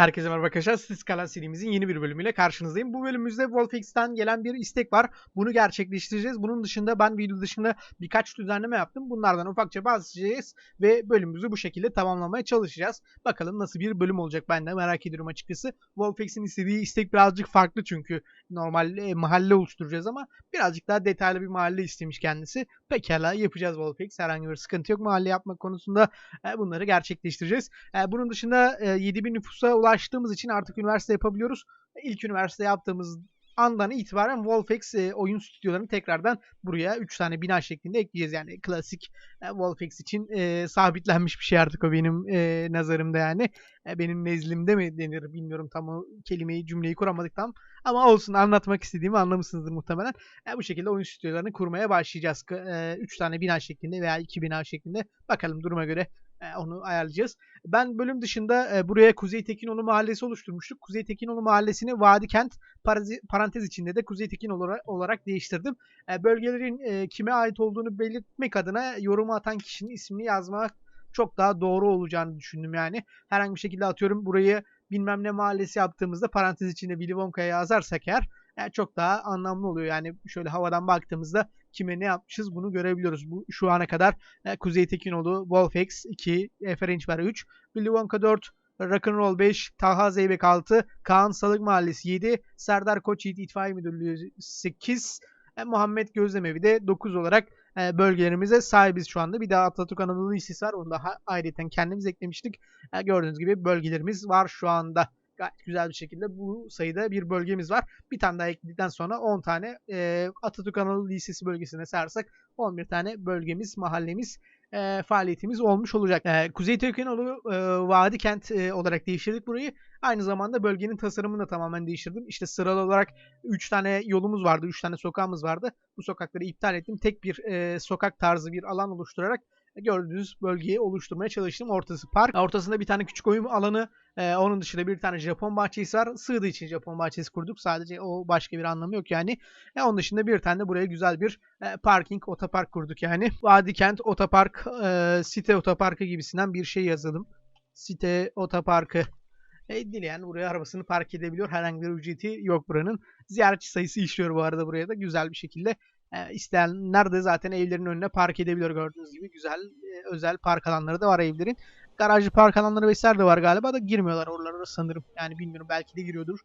Herkese merhaba arkadaşlar. Siz Kalan serimizin yeni bir bölümüyle karşınızdayım. Bu bölümümüzde Wolfix'ten gelen bir istek var. Bunu gerçekleştireceğiz. Bunun dışında ben video dışında birkaç düzenleme yaptım. Bunlardan ufakça bahsedeceğiz ve bölümümüzü bu şekilde tamamlamaya çalışacağız. Bakalım nasıl bir bölüm olacak ben de merak ediyorum açıkçası. Wolfix'in istediği istek birazcık farklı çünkü normal e, mahalle oluşturacağız ama birazcık daha detaylı bir mahalle istemiş kendisi. Pekala yapacağız Wolfix. Herhangi bir sıkıntı yok mahalle yapmak konusunda. E, bunları gerçekleştireceğiz. E, bunun dışında e, 7000 nüfusa ulaştığımız için artık üniversite yapabiliyoruz. İlk üniversite yaptığımız andan itibaren Wolfex e, oyun stüdyolarını tekrardan buraya 3 tane bina şeklinde ekleyeceğiz. Yani klasik e, Wolfex için e, sabitlenmiş bir şey artık o benim e, nazarımda yani. E, benim nezdimde mi denir bilmiyorum tam o kelimeyi cümleyi kuramadık tam. Ama olsun anlatmak istediğimi anlamışsınızdır muhtemelen. E, bu şekilde oyun stüdyolarını kurmaya başlayacağız. 3 e, tane bina şeklinde veya 2 bina şeklinde. Bakalım duruma göre onu ayarlayacağız. Ben bölüm dışında e, buraya Kuzey Tekinoğlu Mahallesi oluşturmuştuk. Kuzey Tekinoğlu Mahallesi'ni Vadi Kent parantez içinde de Kuzey Tekinoğlu olarak değiştirdim. E, bölgelerin kime ait olduğunu belirtmek adına yorumu atan kişinin ismini yazmak çok daha doğru olacağını düşündüm yani. Herhangi bir şekilde atıyorum burayı bilmem ne mahallesi yaptığımızda parantez içinde Willy Wonka'ya yazarsak eğer yani çok daha anlamlı oluyor. Yani şöyle havadan baktığımızda kime ne yapmışız bunu görebiliyoruz. Bu şu ana kadar e, Kuzey Tekinoğlu, Wolfex 2, Efe Rençber 3, Willy Wonka 4, Rock'n'Roll 5, Taha Zeybek 6, Kaan Salık Mahallesi 7, Serdar Koçyiğit İtfaiye Müdürlüğü 8, e, Muhammed Gözlemevi de 9 olarak e, bölgelerimize sahibiz şu anda. Bir de Atatürk Anadolu Lisesi var. Onu da ayrıca kendimiz eklemiştik. E, gördüğünüz gibi bölgelerimiz var şu anda gayet güzel bir şekilde bu sayıda bir bölgemiz var. Bir tane daha ekledikten sonra 10 tane e, Atatürk Anadolu Lisesi bölgesine sarsak 11 tane bölgemiz, mahallemiz e, faaliyetimiz olmuş olacak. E, Kuzey Türkiye'nin e, Vadi Kent e, olarak değiştirdik burayı. Aynı zamanda bölgenin tasarımını da tamamen değiştirdim. İşte sıralı olarak 3 tane yolumuz vardı, 3 tane sokağımız vardı. Bu sokakları iptal ettim. Tek bir e, sokak tarzı bir alan oluşturarak gördüğünüz bölgeyi oluşturmaya çalıştım. Ortası park. Ortasında bir tane küçük oyun alanı. E, onun dışında bir tane Japon bahçesi var. Sığdığı için Japon bahçesi kurduk. Sadece o başka bir anlamı yok yani. E, onun dışında bir tane de buraya güzel bir e, parking, otopark kurduk yani. Vadikent Otopark, e, site otoparkı gibisinden bir şey yazalım. Site otoparkı e, dileyen buraya arabasını park edebiliyor. Herhangi bir ücreti yok buranın. Ziyaretçi sayısı işliyor bu arada buraya da güzel bir şekilde. E, isteyenler de zaten evlerin önüne park edebiliyor gördüğünüz gibi. Güzel e, özel park alanları da var evlerin. Garajlı park alanları vesaire de var galiba da girmiyorlar oralara sanırım. Yani bilmiyorum belki de giriyordur.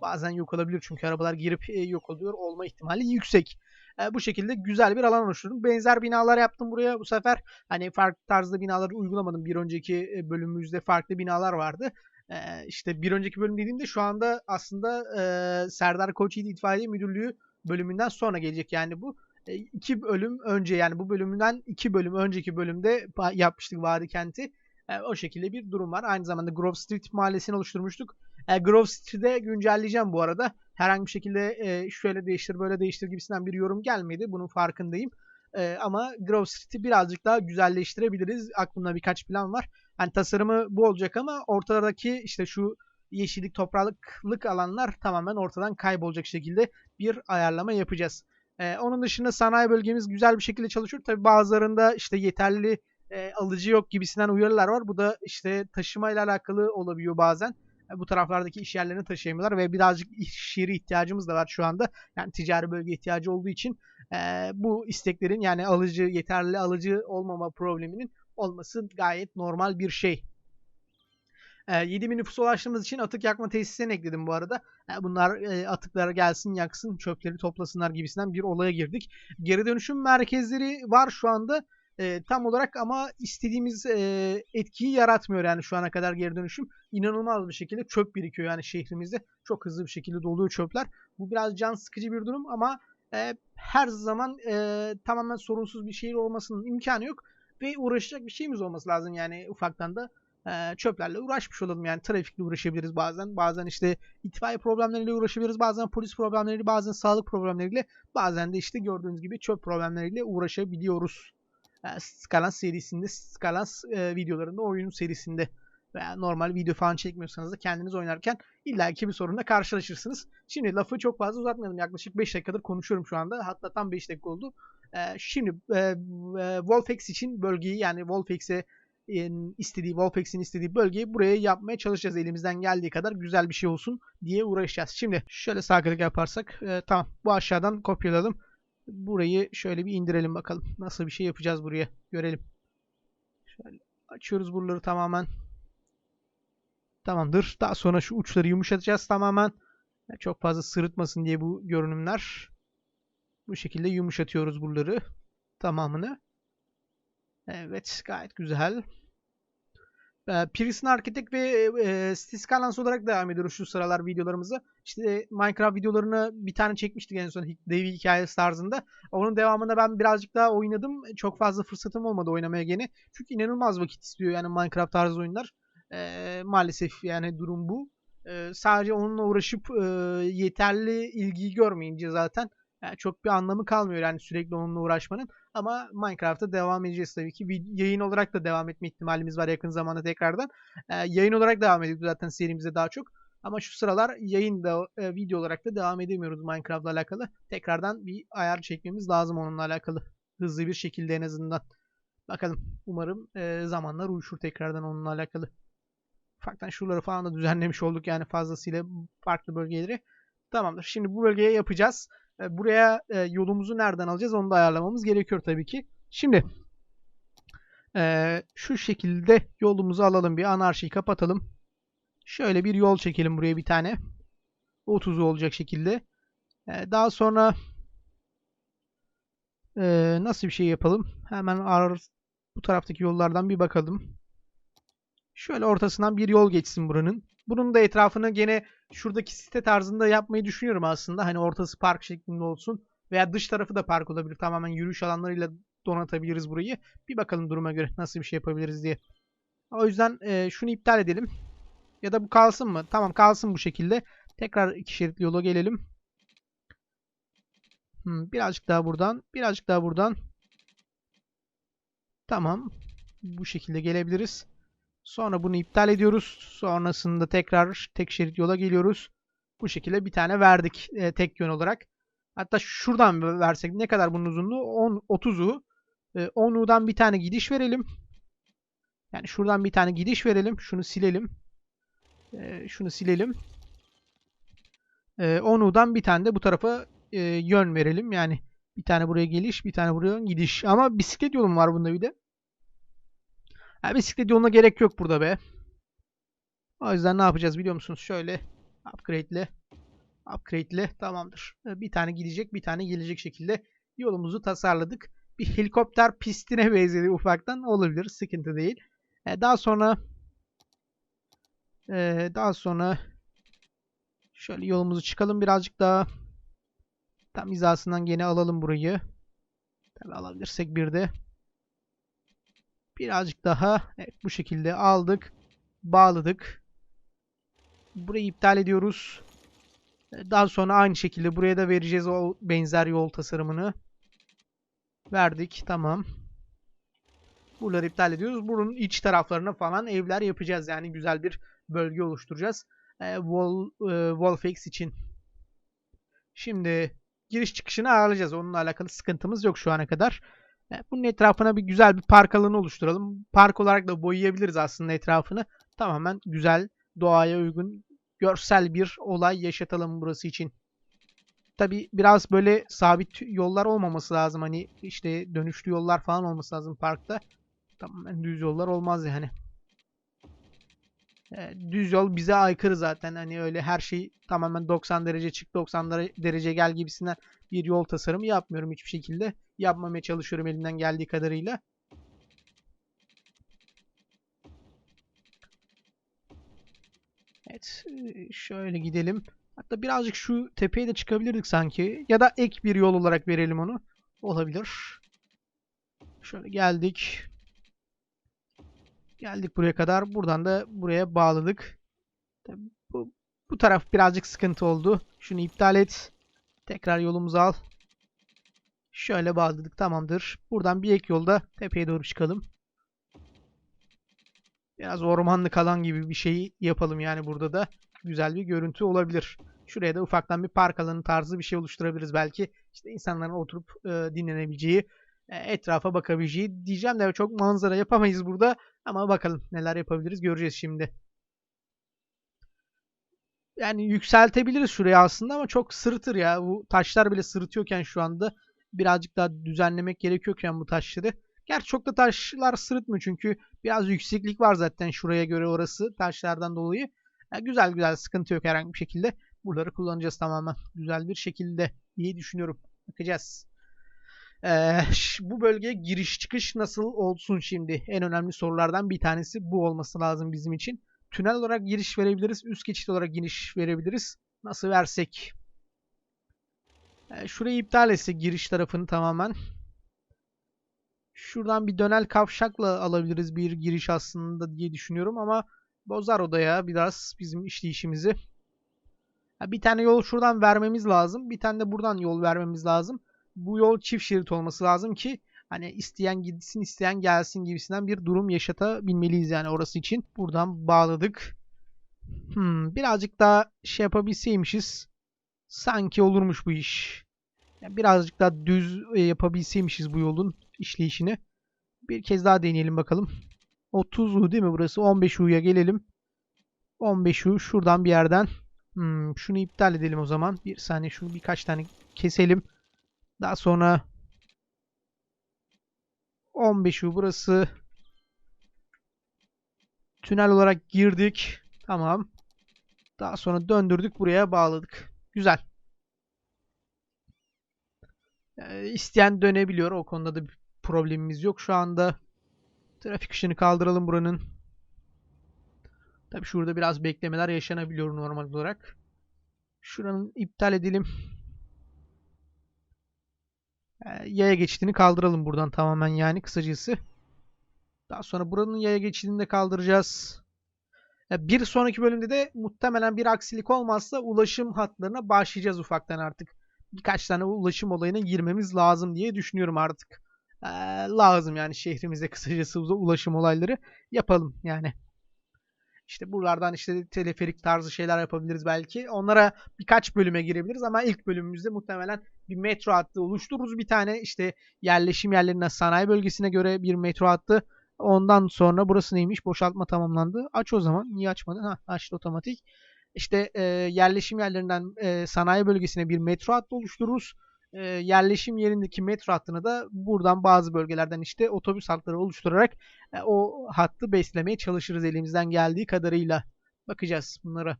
Bazen yok olabilir çünkü arabalar girip e, yok oluyor olma ihtimali yüksek. E, bu şekilde güzel bir alan oluşturdum. Benzer binalar yaptım buraya bu sefer. Hani farklı tarzda binaları uygulamadım. Bir önceki e, bölümümüzde farklı binalar vardı. E, işte bir önceki bölüm dediğimde şu anda aslında e, Serdar Koçyiğit İtfaiye Müdürlüğü bölümünden sonra gelecek yani bu. E, iki bölüm önce yani bu bölümünden iki bölüm önceki bölümde yapmıştık Vadi Kent'i. E, o şekilde bir durum var. Aynı zamanda Grove Street mahallesini oluşturmuştuk. E, Grove Street'de güncelleyeceğim bu arada. Herhangi bir şekilde e, şöyle değiştir böyle değiştir gibisinden bir yorum gelmedi. Bunun farkındayım. E, ama Grove Street'i birazcık daha güzelleştirebiliriz. Aklımda birkaç plan var. Hani tasarımı bu olacak ama ortadaki işte şu yeşillik, topraklık alanlar tamamen ortadan kaybolacak şekilde bir ayarlama yapacağız. Ee, onun dışında sanayi bölgemiz güzel bir şekilde çalışıyor. Tabi bazılarında işte yeterli e, alıcı yok gibisinden uyarılar var. Bu da işte taşımayla alakalı olabiliyor bazen. E, bu taraflardaki iş yerlerini taşıyamıyorlar ve birazcık iş yeri ihtiyacımız da var şu anda. Yani ticari bölge ihtiyacı olduğu için e, bu isteklerin yani alıcı yeterli alıcı olmama probleminin olması gayet normal bir şey. E, ee, 7000 nüfusa ulaştığımız için atık yakma tesislerini ekledim bu arada. E, bunlar e, atıklara gelsin yaksın çöpleri toplasınlar gibisinden bir olaya girdik. Geri dönüşüm merkezleri var şu anda. E, tam olarak ama istediğimiz e, etkiyi yaratmıyor yani şu ana kadar geri dönüşüm. inanılmaz bir şekilde çöp birikiyor yani şehrimizde. Çok hızlı bir şekilde doluyor çöpler. Bu biraz can sıkıcı bir durum ama e, her zaman e, tamamen sorunsuz bir şehir olmasının imkanı yok. Ve uğraşacak bir şeyimiz olması lazım yani ufaktan da çöplerle uğraşmış olalım. Yani trafikle uğraşabiliriz bazen. Bazen işte itfaiye problemleriyle uğraşabiliriz. Bazen polis problemleriyle, bazen sağlık problemleriyle, bazen de işte gördüğünüz gibi çöp problemleriyle uğraşabiliyoruz. Skalans serisinde, Skalans videolarında, oyun serisinde veya normal video falan çekmiyorsanız da kendiniz oynarken illaki bir sorunla karşılaşırsınız. Şimdi lafı çok fazla uzatmayalım. Yaklaşık 5 dakikadır konuşuyorum şu anda. Hatta tam 5 dakika oldu. Şimdi Wolfex için bölgeyi yani Wolfex'e istediği, Volpex'in istediği bölgeyi buraya yapmaya çalışacağız. Elimizden geldiği kadar güzel bir şey olsun diye uğraşacağız. Şimdi şöyle sağ yaparsak e, tamam bu aşağıdan kopyalayalım. Burayı şöyle bir indirelim bakalım. Nasıl bir şey yapacağız buraya görelim. Şöyle açıyoruz buraları tamamen. Tamamdır. Daha sonra şu uçları yumuşatacağız tamamen. Çok fazla sırıtmasın diye bu görünümler. Bu şekilde yumuşatıyoruz buraları. Tamamını. Evet gayet güzel. Ee, Pearson Architect ve e, Stiscalans olarak devam ediyoruz şu sıralar videolarımızı. İşte Minecraft videolarını bir tane çekmiştik en son devi hikayesi tarzında. Onun devamında ben birazcık daha oynadım. Çok fazla fırsatım olmadı oynamaya gene. Çünkü inanılmaz vakit istiyor yani Minecraft tarzı oyunlar. Ee, maalesef yani durum bu. Ee, sadece onunla uğraşıp e, yeterli ilgiyi görmeyince zaten yani çok bir anlamı kalmıyor yani sürekli onunla uğraşmanın. Ama Minecraft'ta devam edeceğiz tabii ki. Bir yayın olarak da devam etme ihtimalimiz var yakın zamanda tekrardan. Ee, yayın olarak devam ediyoruz zaten serimize daha çok. Ama şu sıralar yayında e, video olarak da devam edemiyoruz Minecraft'la alakalı. Tekrardan bir ayar çekmemiz lazım onunla alakalı. Hızlı bir şekilde en azından. Bakalım. Umarım e, zamanlar uyuşur tekrardan onunla alakalı. Ufaktan şuraları falan da düzenlemiş olduk yani fazlasıyla farklı bölgeleri. Tamamdır. Şimdi bu bölgeye yapacağız. E, buraya e, yolumuzu nereden alacağız onu da ayarlamamız gerekiyor tabii ki. Şimdi e, şu şekilde yolumuzu alalım bir anarşiyi kapatalım. Şöyle bir yol çekelim buraya bir tane. 30 olacak şekilde. daha sonra nasıl bir şey yapalım? Hemen bu taraftaki yollardan bir bakalım. Şöyle ortasından bir yol geçsin buranın. Bunun da etrafını gene şuradaki site tarzında yapmayı düşünüyorum aslında. Hani ortası park şeklinde olsun. Veya dış tarafı da park olabilir. Tamamen yürüyüş alanlarıyla donatabiliriz burayı. Bir bakalım duruma göre nasıl bir şey yapabiliriz diye. O yüzden e, şunu iptal edelim. Ya da bu kalsın mı? Tamam kalsın bu şekilde. Tekrar iki şeritli yola gelelim. Hmm, birazcık daha buradan. Birazcık daha buradan. Tamam. Bu şekilde gelebiliriz. Sonra bunu iptal ediyoruz. Sonrasında tekrar tek şerit yola geliyoruz. Bu şekilde bir tane verdik e, tek yön olarak. Hatta şuradan versek ne kadar bunun uzunluğu? 10 30'u. E, 10'udan bir tane gidiş verelim. Yani şuradan bir tane gidiş verelim. Şunu silelim. E, şunu silelim. E, 10'udan bir tane de bu tarafa e, yön verelim. Yani bir tane buraya geliş, bir tane buraya gidiş. Ama bisiklet yolum var bunda bir de. Ha, bisiklet yoluna gerek yok burada be. O yüzden ne yapacağız biliyor musunuz? Şöyle upgrade'le upgrade'le tamamdır. Bir tane gidecek, bir tane gelecek şekilde yolumuzu tasarladık. Bir helikopter pistine benzedi ufaktan. Olabilir, sıkıntı değil. Daha sonra daha sonra şöyle yolumuzu çıkalım birazcık daha. Tam hizasından gene alalım burayı. Tabii alabilirsek bir de. Birazcık daha evet, bu şekilde aldık. Bağladık. Burayı iptal ediyoruz. Daha sonra aynı şekilde buraya da vereceğiz o benzer yol tasarımını. Verdik. Tamam. Buraları iptal ediyoruz. Bunun iç taraflarına falan evler yapacağız. Yani güzel bir bölge oluşturacağız. E, Wall, e, Wallfix için. Şimdi giriş çıkışını ayarlayacağız. Onunla alakalı sıkıntımız yok şu ana kadar. Bunun etrafına bir güzel bir park alanı oluşturalım. Park olarak da boyayabiliriz aslında etrafını. Tamamen güzel, doğaya uygun, görsel bir olay yaşatalım burası için. Tabi biraz böyle sabit yollar olmaması lazım. Hani işte dönüşlü yollar falan olması lazım parkta. Tamamen düz yollar olmaz yani. Düz yol bize aykırı zaten. Hani öyle her şey tamamen 90 derece çık 90 derece gel gibisinden bir yol tasarımı yapmıyorum hiçbir şekilde. Yapmamaya çalışıyorum elimden geldiği kadarıyla. Evet. Şöyle gidelim. Hatta birazcık şu tepeye de çıkabilirdik sanki. Ya da ek bir yol olarak verelim onu. Olabilir. Şöyle geldik. Geldik buraya kadar. Buradan da buraya bağladık. bu, bu taraf birazcık sıkıntı oldu. Şunu iptal et. Tekrar yolumuzu al. Şöyle bağladık tamamdır. Buradan bir ek yolda tepeye doğru çıkalım. Biraz ormanlık alan gibi bir şey yapalım yani burada da. Güzel bir görüntü olabilir. Şuraya da ufaktan bir park alanı tarzı bir şey oluşturabiliriz belki. İşte insanların oturup e, dinlenebileceği etrafa bakabileceği diyeceğim de çok manzara yapamayız burada ama bakalım neler yapabiliriz göreceğiz şimdi. Yani yükseltebiliriz şuraya aslında ama çok sırıtır ya. Bu taşlar bile sırıtıyorken şu anda birazcık daha düzenlemek gerekiyorken bu taşları. Gerçi çok da taşlar sırıtmıyor çünkü biraz yükseklik var zaten şuraya göre orası taşlardan dolayı. Yani güzel güzel sıkıntı yok herhangi bir şekilde. Buraları kullanacağız tamamen güzel bir şekilde diye düşünüyorum. Bakacağız. Ee, bu bölgeye giriş çıkış nasıl olsun şimdi? En önemli sorulardan bir tanesi bu olması lazım bizim için. Tünel olarak giriş verebiliriz. Üst geçit olarak giriş verebiliriz. Nasıl versek? Ee, şurayı iptal etse giriş tarafını tamamen. Şuradan bir dönel kavşakla alabiliriz bir giriş aslında diye düşünüyorum ama bozar odaya biraz bizim işleyişimizi. Bir tane yol şuradan vermemiz lazım. Bir tane de buradan yol vermemiz lazım. Bu yol çift şerit olması lazım ki hani isteyen gitsin isteyen gelsin gibisinden bir durum yaşatabilmeliyiz yani orası için. Buradan bağladık. Hmm, birazcık daha şey yapabilseymişiz sanki olurmuş bu iş. Yani birazcık daha düz e, yapabilseymişiz bu yolun işleyişini. Bir kez daha deneyelim bakalım. 30 U değil mi burası? 15 U'ya gelelim. 15 U şuradan bir yerden. Hmm, şunu iptal edelim o zaman. Bir saniye şunu birkaç tane keselim. Daha sonra 15 U burası. Tünel olarak girdik. Tamam. Daha sonra döndürdük buraya bağladık. Güzel. Ee, isteyen dönebiliyor. O konuda da bir problemimiz yok şu anda. Trafik ışını kaldıralım buranın. Tabi şurada biraz beklemeler yaşanabiliyor normal olarak. Şuranın iptal edelim. Ee, yaya geçidini kaldıralım buradan tamamen yani kısacası. Daha sonra buranın yaya geçidini de kaldıracağız. Bir sonraki bölümde de muhtemelen bir aksilik olmazsa ulaşım hatlarına başlayacağız ufaktan artık. Birkaç tane ulaşım olayına girmemiz lazım diye düşünüyorum artık. Ee, lazım yani şehrimizde kısacası ulaşım olayları yapalım yani. İşte buralardan işte teleferik tarzı şeyler yapabiliriz belki. Onlara birkaç bölüme girebiliriz ama ilk bölümümüzde muhtemelen bir metro hattı oluştururuz. Bir tane işte yerleşim yerlerine sanayi bölgesine göre bir metro hattı. Ondan sonra burası neymiş? Boşaltma tamamlandı. Aç o zaman. Niye açmadın? Ha, açtı otomatik. İşte e, yerleşim yerlerinden e, sanayi bölgesine bir metro hattı oluştururuz. E, yerleşim yerindeki metro hattını da buradan bazı bölgelerden işte otobüs hatları oluşturarak e, o hattı beslemeye çalışırız elimizden geldiği kadarıyla. Bakacağız bunlara.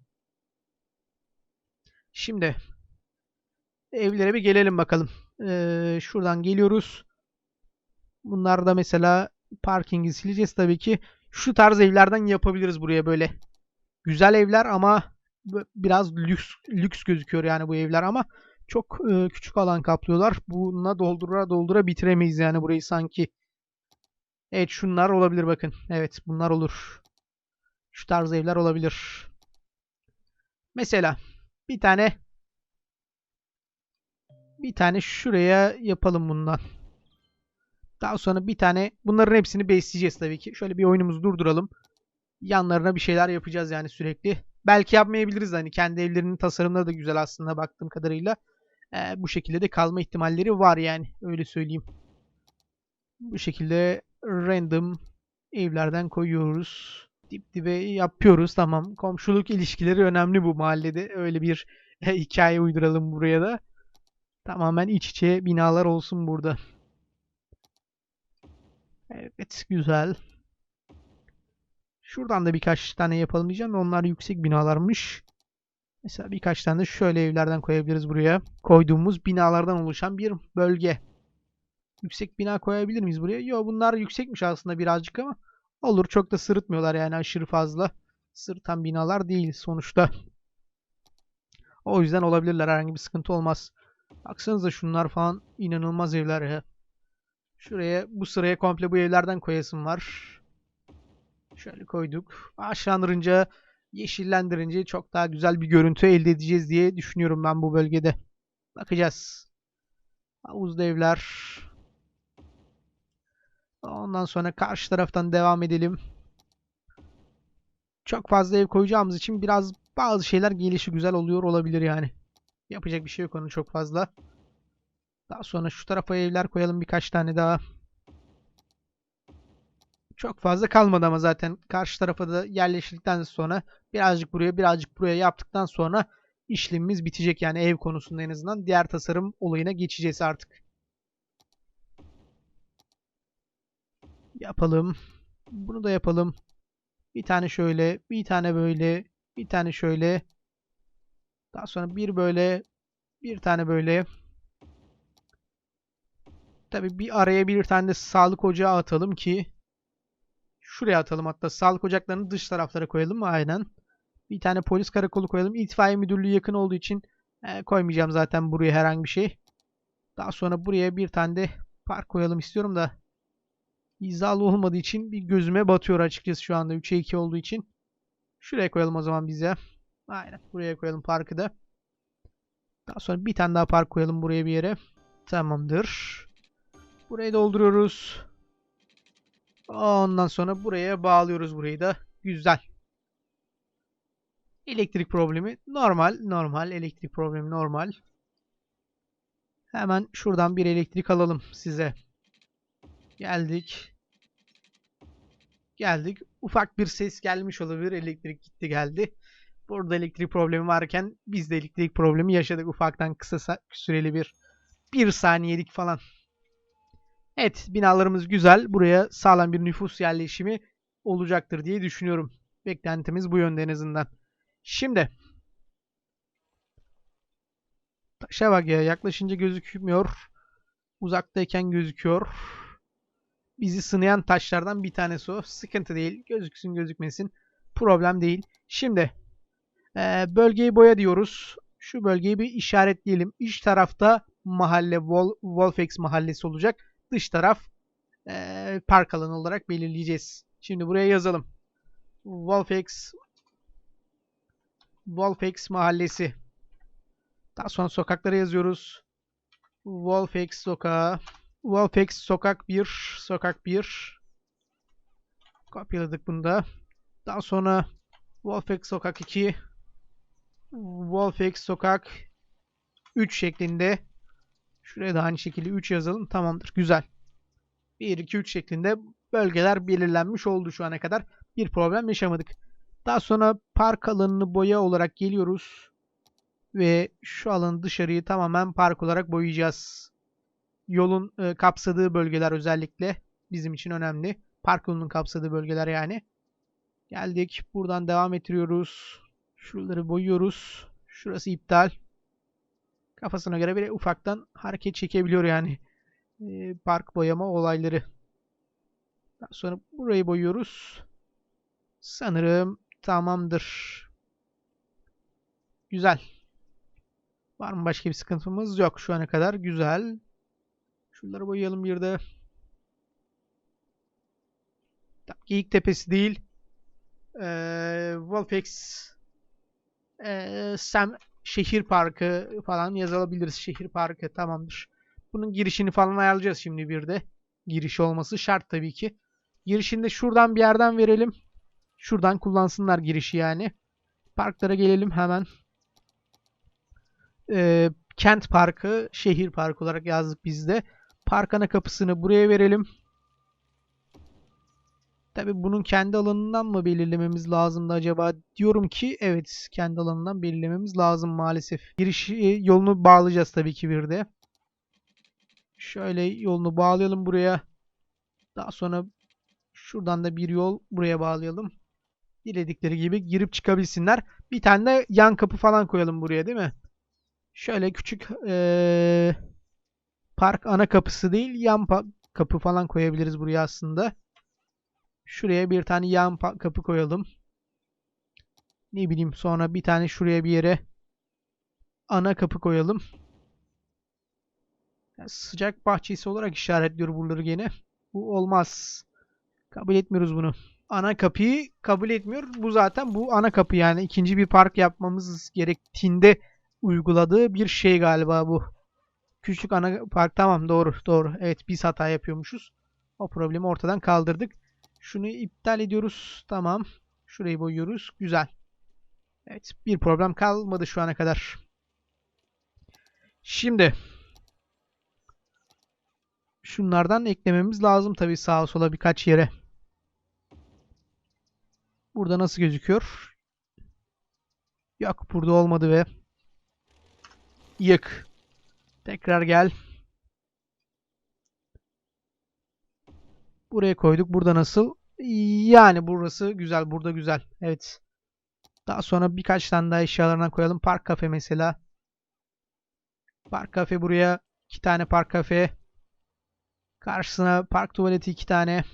Şimdi evlere bir gelelim bakalım. E, şuradan geliyoruz. Bunlar da mesela parkingi sileceğiz tabii ki. Şu tarz evlerden yapabiliriz buraya böyle. Güzel evler ama biraz lüks lüks gözüküyor yani bu evler ama çok e, küçük alan kaplıyorlar. Bununla doldura doldura bitiremeyiz yani burayı sanki. Evet şunlar olabilir bakın. Evet bunlar olur. Şu tarz evler olabilir. Mesela bir tane bir tane şuraya yapalım bundan. Daha sonra bir tane bunların hepsini besleyeceğiz tabii ki. Şöyle bir oyunumuzu durduralım. Yanlarına bir şeyler yapacağız yani sürekli. Belki yapmayabiliriz hani kendi evlerinin tasarımları da güzel aslında baktığım kadarıyla. Ee, bu şekilde de kalma ihtimalleri var yani öyle söyleyeyim. Bu şekilde random evlerden koyuyoruz. Dip dibe yapıyoruz tamam. Komşuluk ilişkileri önemli bu mahallede. Öyle bir hikaye uyduralım buraya da. Tamamen iç içe binalar olsun burada. Evet güzel. Şuradan da birkaç tane yapalım diyeceğim. Onlar yüksek binalarmış. Mesela birkaç tane de şöyle evlerden koyabiliriz buraya. Koyduğumuz binalardan oluşan bir bölge. Yüksek bina koyabilir miyiz buraya? Yok bunlar yüksekmiş aslında birazcık ama olur. Çok da sırıtmıyorlar yani aşırı fazla. Sırıtan binalar değil sonuçta. O yüzden olabilirler. Herhangi bir sıkıntı olmaz. Baksanıza şunlar falan inanılmaz evler ya. Şuraya bu sıraya komple bu evlerden koyasım var. Şöyle koyduk. Ağaçlandırınca, yeşillendirince çok daha güzel bir görüntü elde edeceğiz diye düşünüyorum ben bu bölgede. Bakacağız. Havuzlu evler. Ondan sonra karşı taraftan devam edelim. Çok fazla ev koyacağımız için biraz bazı şeyler gelişi güzel oluyor olabilir yani. Yapacak bir şey yok onun çok fazla. Daha sonra şu tarafa evler koyalım birkaç tane daha. Çok fazla kalmadı ama zaten karşı tarafa da yerleştirdikten sonra birazcık buraya birazcık buraya yaptıktan sonra işlemimiz bitecek yani ev konusunda en azından. Diğer tasarım olayına geçeceğiz artık. Yapalım. Bunu da yapalım. Bir tane şöyle, bir tane böyle, bir tane şöyle. Daha sonra bir böyle, bir tane böyle. Tabii bir araya bir tane de sağlık ocağı atalım ki şuraya atalım hatta sağlık ocaklarını dış taraflara koyalım aynen. Bir tane polis karakolu koyalım. İtfaiye müdürlüğü yakın olduğu için e, koymayacağım zaten buraya herhangi bir şey. Daha sonra buraya bir tane de park koyalım istiyorum da hizalı olmadığı için bir gözüme batıyor açıkçası şu anda 3'e 2 olduğu için. Şuraya koyalım o zaman bize. Aynen buraya koyalım parkı da. Daha sonra bir tane daha park koyalım buraya bir yere. Tamamdır. Burayı dolduruyoruz. Ondan sonra buraya bağlıyoruz burayı da. Güzel. Elektrik problemi normal. Normal. Elektrik problemi normal. Hemen şuradan bir elektrik alalım size. Geldik. Geldik. Ufak bir ses gelmiş olabilir. Elektrik gitti geldi. Burada elektrik problemi varken biz de elektrik problemi yaşadık. Ufaktan kısa süreli bir bir saniyelik falan. Evet binalarımız güzel. Buraya sağlam bir nüfus yerleşimi olacaktır diye düşünüyorum. Beklentimiz bu yönde en azından. Şimdi taşa bak ya yaklaşınca gözükmüyor. Uzaktayken gözüküyor. Bizi sınayan taşlardan bir tanesi o. Sıkıntı değil. Gözüksün gözükmesin. Problem değil. Şimdi e, bölgeyi boya diyoruz. Şu bölgeyi bir işaretleyelim. İç tarafta mahalle Wol Wolfex mahallesi olacak. Dış taraf e, park alanı olarak belirleyeceğiz. Şimdi buraya yazalım. Wolfex Wolfex mahallesi. Daha sonra sokaklara yazıyoruz. Wolfex sokağı. Wolfex sokak 1. Sokak 1. Kopyaladık bunu da. Daha sonra Wolfex sokak 2. Wolfex sokak 3 şeklinde. Şuraya da aynı şekilde 3 yazalım. Tamamdır. Güzel. 1, 2, 3 şeklinde bölgeler belirlenmiş oldu şu ana kadar. Bir problem yaşamadık. Daha sonra park alanını boya olarak geliyoruz. Ve şu alanı dışarıyı tamamen park olarak boyayacağız. Yolun e, kapsadığı bölgeler özellikle bizim için önemli. Park yolunun kapsadığı bölgeler yani. Geldik. Buradan devam ettiriyoruz. Şuraları boyuyoruz. Şurası iptal. Kafasına göre bir ufaktan hareket çekebiliyor yani. E, park boyama olayları. Daha sonra burayı boyuyoruz. Sanırım tamamdır. Güzel. Var mı başka bir sıkıntımız? Yok şu ana kadar. Güzel. Şunları boyayalım bir de. Geyik Tepesi değil. Ee, Wolfex ee, Sam Şehir Parkı falan yazılabiliriz. Şehir Parkı tamamdır. Bunun girişini falan ayarlayacağız şimdi bir de. Giriş olması şart tabii ki. Girişini de şuradan bir yerden verelim. Şuradan kullansınlar girişi yani. Parklara gelelim hemen. Ee, kent parkı, şehir parkı olarak yazdık biz de. Park ana kapısını buraya verelim. Tabi bunun kendi alanından mı belirlememiz lazımdı acaba? Diyorum ki evet kendi alanından belirlememiz lazım maalesef. Giriş e, yolunu bağlayacağız tabii ki bir de. Şöyle yolunu bağlayalım buraya. Daha sonra şuradan da bir yol buraya bağlayalım. Diledikleri gibi girip çıkabilsinler. Bir tane de yan kapı falan koyalım buraya değil mi? Şöyle küçük ee, park ana kapısı değil yan kapı falan koyabiliriz buraya aslında. Şuraya bir tane yan kapı koyalım. Ne bileyim sonra bir tane şuraya bir yere ana kapı koyalım. Yani sıcak bahçesi olarak işaretliyor buraları gene. Bu olmaz. Kabul etmiyoruz bunu. Ana kapıyı kabul etmiyor. Bu zaten bu ana kapı yani. ikinci bir park yapmamız gerektiğinde uyguladığı bir şey galiba bu. Küçük ana park tamam doğru doğru. Evet biz hata yapıyormuşuz. O problemi ortadan kaldırdık. Şunu iptal ediyoruz. Tamam. Şurayı boyuyoruz. Güzel. Evet. Bir problem kalmadı şu ana kadar. Şimdi Şunlardan eklememiz lazım tabii sağa sola birkaç yere. Burada nasıl gözüküyor? Yok burada olmadı ve yık. Tekrar gel. Buraya koyduk. Burada nasıl? Yani burası güzel. Burada güzel. Evet. Daha sonra birkaç tane daha eşyalarından koyalım. Park kafe mesela. Park kafe buraya. iki tane park kafe. Karşısına park tuvaleti iki tane.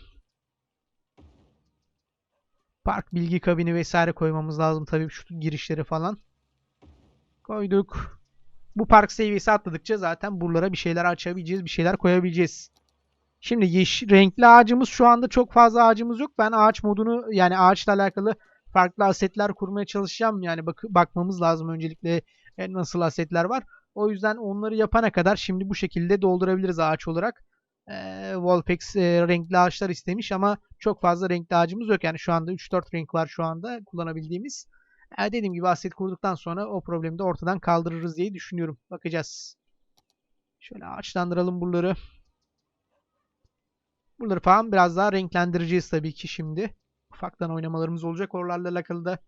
Park bilgi kabini vesaire koymamız lazım. Tabii şu girişleri falan. Koyduk. Bu park seviyesi atladıkça zaten buralara bir şeyler açabileceğiz. Bir şeyler koyabileceğiz. Şimdi yeşil renkli ağacımız şu anda çok fazla ağacımız yok. Ben ağaç modunu yani ağaçla alakalı farklı asetler kurmaya çalışacağım. Yani bak bakmamız lazım öncelikle e, nasıl asetler var. O yüzden onları yapana kadar şimdi bu şekilde doldurabiliriz ağaç olarak. E, Volpex e, renkli ağaçlar istemiş ama çok fazla renkli ağacımız yok. Yani şu anda 3-4 renk var şu anda kullanabildiğimiz. E, dediğim gibi aset kurduktan sonra o problemi de ortadan kaldırırız diye düşünüyorum. Bakacağız. Şöyle ağaçlandıralım buraları. Buraları falan biraz daha renklendireceğiz tabii ki şimdi. Ufaktan oynamalarımız olacak oralarla alakalı da.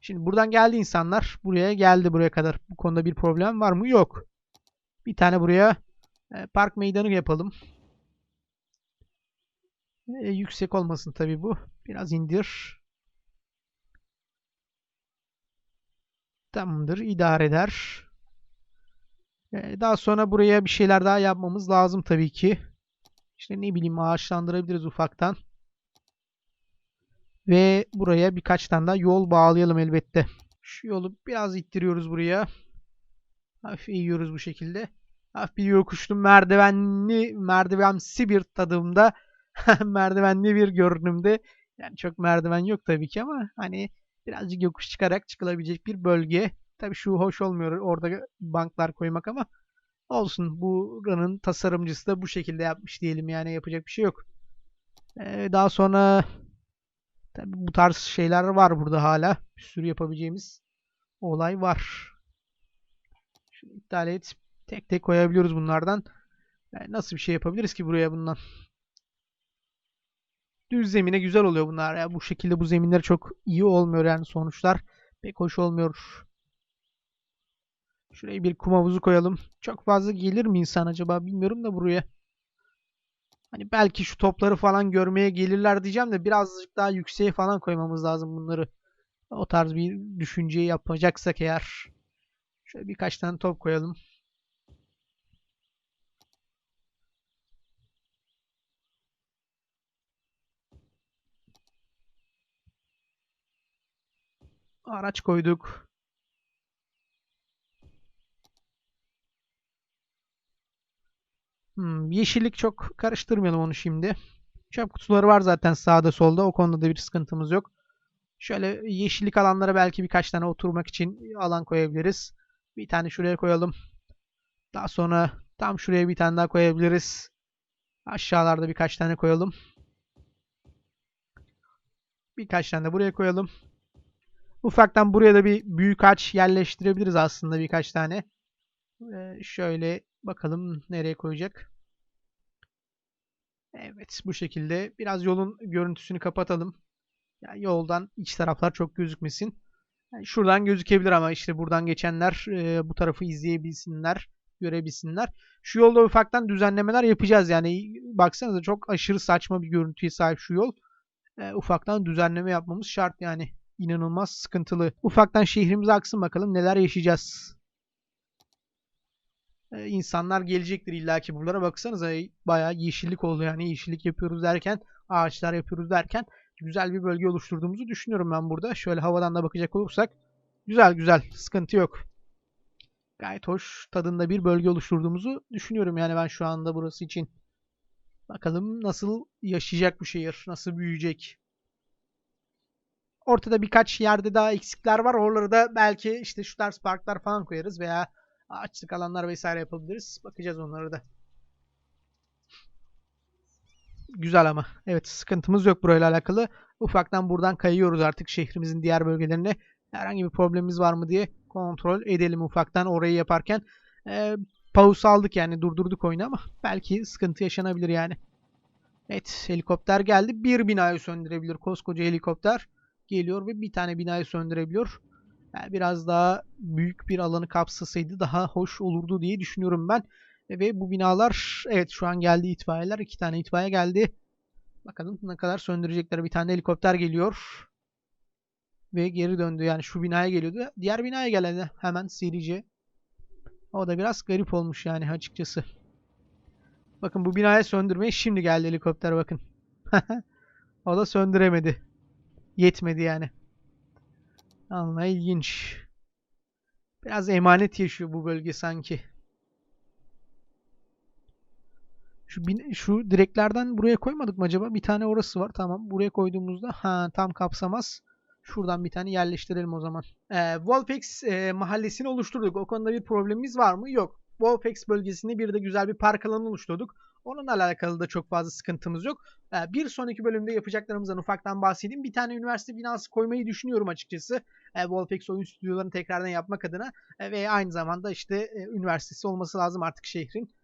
Şimdi buradan geldi insanlar. Buraya geldi buraya kadar. Bu konuda bir problem var mı? Yok. Bir tane buraya e, park meydanı yapalım. E, yüksek olmasın tabii bu. Biraz indir. Tamamdır. idare eder. E, daha sonra buraya bir şeyler daha yapmamız lazım tabii ki. İşte ne bileyim ağaçlandırabiliriz ufaktan. Ve buraya birkaç tane daha yol bağlayalım elbette. Şu yolu biraz ittiriyoruz buraya. Hafif eğiyoruz bu şekilde. Hafif bir yokuşlu merdivenli, merdivensi bir tadımda. merdivenli bir görünümde. Yani çok merdiven yok tabii ki ama hani birazcık yokuş çıkarak çıkılabilecek bir bölge. Tabii şu hoş olmuyor orada banklar koymak ama olsun. Buranın tasarımcısı da bu şekilde yapmış diyelim yani yapacak bir şey yok. Ee, daha sonra tabii bu tarz şeyler var burada hala. Bir sürü yapabileceğimiz olay var. Şunu iptal et. Tek tek koyabiliyoruz bunlardan. Yani nasıl bir şey yapabiliriz ki buraya bundan? Düz zemine güzel oluyor bunlar. Ya bu şekilde bu zeminler çok iyi olmuyor yani sonuçlar. Pek hoş olmuyor. Şuraya bir kum havuzu koyalım. Çok fazla gelir mi insan acaba bilmiyorum da buraya. Hani belki şu topları falan görmeye gelirler diyeceğim de birazcık daha yükseğe falan koymamız lazım bunları. O tarz bir düşünceyi yapacaksak eğer. Şöyle birkaç tane top koyalım. Araç koyduk. Hmm, yeşillik çok karıştırmayalım onu şimdi. Çöp kutuları var zaten sağda solda. O konuda da bir sıkıntımız yok. Şöyle yeşillik alanlara belki birkaç tane oturmak için alan koyabiliriz. Bir tane şuraya koyalım. Daha sonra tam şuraya bir tane daha koyabiliriz. Aşağılarda birkaç tane koyalım. Birkaç tane de buraya koyalım. Ufaktan buraya da bir büyük ağaç yerleştirebiliriz aslında birkaç tane. Ee, şöyle bakalım nereye koyacak. Evet bu şekilde biraz yolun görüntüsünü kapatalım. Yani yoldan iç taraflar çok gözükmesin. Yani şuradan gözükebilir ama işte buradan geçenler e, bu tarafı izleyebilsinler, görebilsinler. Şu yolda ufaktan düzenlemeler yapacağız. Yani baksanıza çok aşırı saçma bir görüntüye sahip şu yol. E, ufaktan düzenleme yapmamız şart yani. İnanılmaz sıkıntılı. Ufaktan şehrimize aksın bakalım neler yaşayacağız. Ee, insanlar gelecektir illaki buralara baksanıza bayağı yeşillik oldu yani yeşillik yapıyoruz derken ağaçlar yapıyoruz derken güzel bir bölge oluşturduğumuzu düşünüyorum ben burada. Şöyle havadan da bakacak olursak güzel güzel sıkıntı yok. Gayet hoş tadında bir bölge oluşturduğumuzu düşünüyorum yani ben şu anda burası için. Bakalım nasıl yaşayacak bu şehir, nasıl büyüyecek. Ortada birkaç yerde daha eksikler var. Oraları da belki işte şu tarz parklar falan koyarız veya Açlık alanlar vesaire yapabiliriz. Bakacağız onlara da. Güzel ama. Evet sıkıntımız yok burayla alakalı. Ufaktan buradan kayıyoruz artık şehrimizin diğer bölgelerine. Herhangi bir problemimiz var mı diye kontrol edelim ufaktan orayı yaparken. Ee, pause aldık yani durdurduk oyunu ama belki sıkıntı yaşanabilir yani. Evet helikopter geldi. Bir binayı söndürebilir. Koskoca helikopter geliyor ve bir tane binayı söndürebiliyor. Yani biraz daha büyük bir alanı kapsasaydı daha hoş olurdu diye düşünüyorum ben. Ve bu binalar evet şu an geldi itfaiyeler. iki tane itfaiye geldi. Bakalım ne kadar söndürecekler. Bir tane helikopter geliyor. Ve geri döndü. Yani şu binaya geliyordu. Diğer binaya geldi hemen serice. O da biraz garip olmuş yani açıkçası. Bakın bu binaya söndürmeye şimdi geldi helikopter bakın. o da söndüremedi. Yetmedi yani. Allah ilginç. Biraz emanet yaşıyor bu bölge sanki. Şu bin, şu direklerden buraya koymadık mı acaba? Bir tane orası var. Tamam. Buraya koyduğumuzda ha tam kapsamaz. Şuradan bir tane yerleştirelim o zaman. Ee, Wolfex e, mahallesini oluşturduk. O konuda bir problemimiz var mı? Yok. Wolfex bölgesinde bir de güzel bir park alanı oluşturduk. Onunla alakalı da çok fazla sıkıntımız yok. Ee, bir sonraki bölümde yapacaklarımızdan ufaktan bahsedeyim. Bir tane üniversite binası koymayı düşünüyorum açıkçası. Ee, Wolfex oyun stüdyolarını tekrardan yapmak adına. Ee, ve aynı zamanda işte e, üniversitesi olması lazım artık şehrin.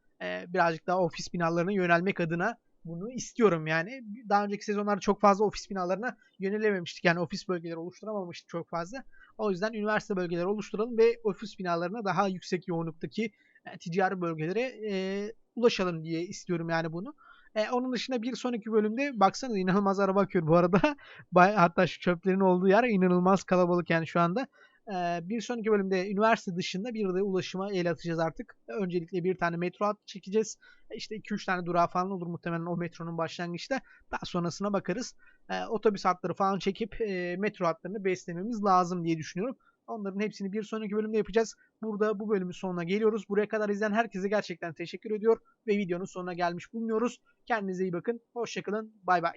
Birazcık daha ofis binalarına yönelmek adına bunu istiyorum yani. Daha önceki sezonlarda çok fazla ofis binalarına yönelememiştik. Yani ofis bölgeleri oluşturamamıştık çok fazla. O yüzden üniversite bölgeleri oluşturalım ve ofis binalarına daha yüksek yoğunluktaki e, ticari bölgelere e, ulaşalım diye istiyorum yani bunu. E, onun dışında bir sonraki bölümde baksanız inanılmaz araba akıyor bu arada. Hatta şu çöplerin olduğu yer inanılmaz kalabalık yani şu anda. E, bir sonraki bölümde üniversite dışında bir de ulaşıma el atacağız artık. Öncelikle bir tane metro hat çekeceğiz. E, İşte 2-3 tane durağı falan olur muhtemelen o metronun başlangıçta. Daha sonrasına bakarız. E, otobüs hatları falan çekip e, metro hatlarını beslememiz lazım diye düşünüyorum. Onların hepsini bir sonraki bölümde yapacağız. Burada bu bölümün sonuna geliyoruz. Buraya kadar izleyen herkese gerçekten teşekkür ediyor. Ve videonun sonuna gelmiş bulunuyoruz. Kendinize iyi bakın. Hoşçakalın. Bay bay.